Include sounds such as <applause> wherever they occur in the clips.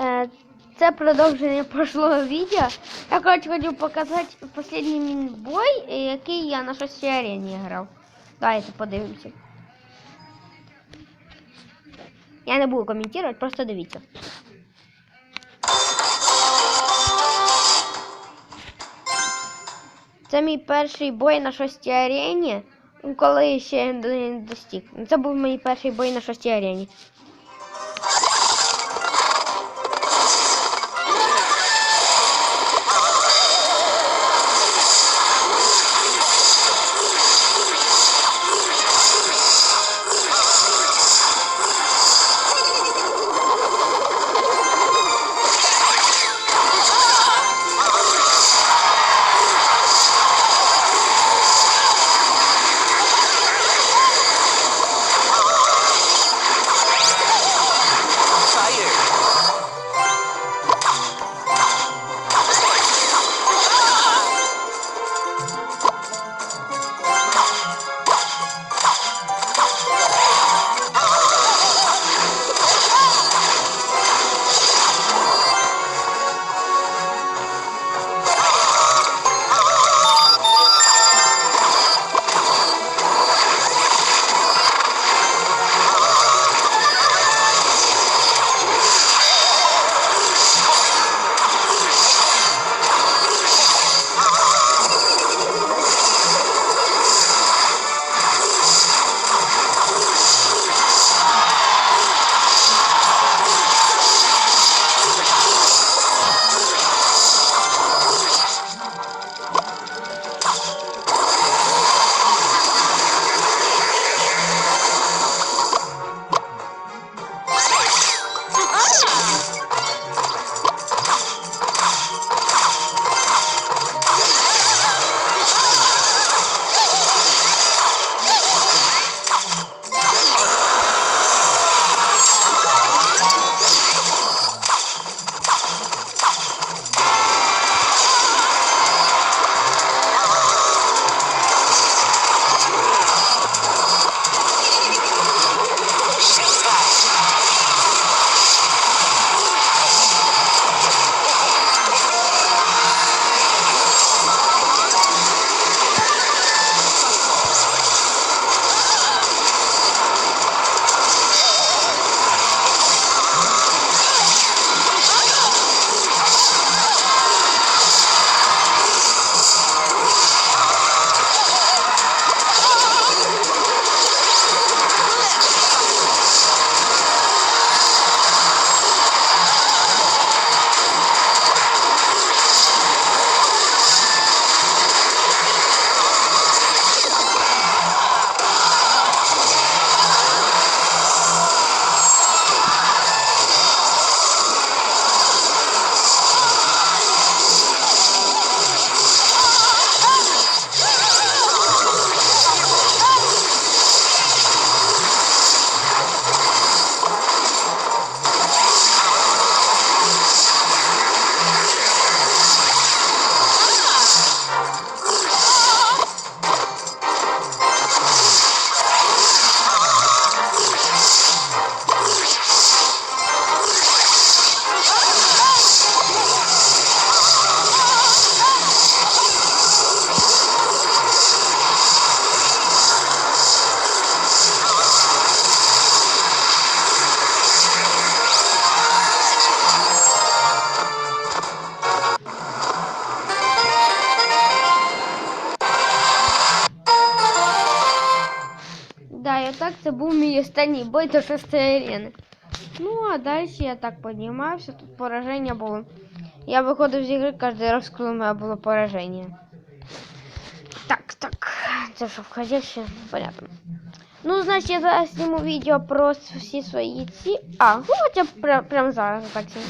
Е, Це продовження прошлого відео. Я коротше хотів показати останній мій бой, е, який я на шостій арені грав. Давайте подивимося. Я не буду коментувати, просто дивіться. Це мій перший бой на шостій арені, коли ще не достиг. Це був мій перший бой на шостій арені. Так це був мій останній бой до шостої арени. Ну, а далі я так піднімався, тут пораження було. Я виходив з ігри кожен раз, коли у мене було пораження. Так, так, це що входяще, понятно. Ну, значить, я зараз зніму відео про всі свої ці. А, ну хоча б прям, зараз так зніму.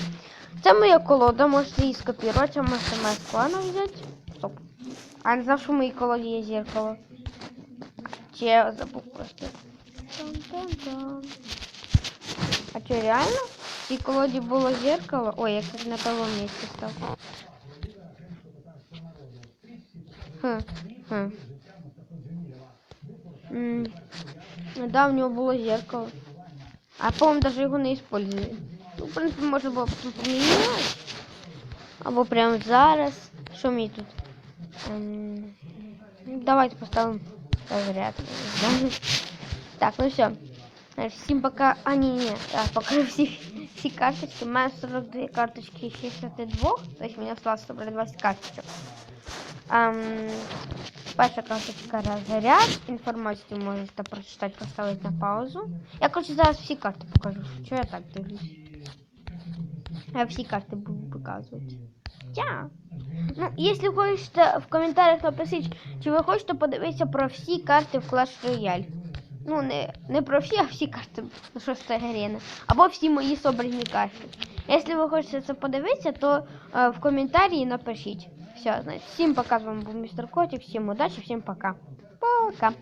Це моя колода, можете її скопірувати, а можете моє клана взяти. Стоп. А не знав, що в моїй колоді є зеркало. Чи я забув просто. Там-там-там. А что, реально? В цій колоді було зеркало? Ой, я, кстати, на первом месте став. Хм, хм. М, Да, у него было зеркало. А по-моему, даже его не использовали. Ну, в принципі, можна було б тут поміняти. Або прямо зараз. Що мені тут? Ем, давайте поставимо розряд. Да? Так, ну все. Всім пока. А, ні, ні, так, покажу <laughs> всі, всі карточки. У мене 42 карточки із 62, тобто мені осталось 120 карточок. Ем, перша карточка розряд. Інформацію можете прочитати, поставити на паузу. Я, короче, зараз всі карти покажу. Чого я так дивлюсь? Я всі карти буду показувати. Я. Ну, якщо хочете в коментарях напишіть, чи ви хочете подивитися про всі карти в Clash Royale. Ну, не, не про всі, а всі карти шостої 6 арени. Або всі мої собрані карти. Якщо ви хочете це подивитися, то е, в коментарі напишіть. Все, значить, всім пока, з вами був містер Котик, всім удачі, всім пока. Пока.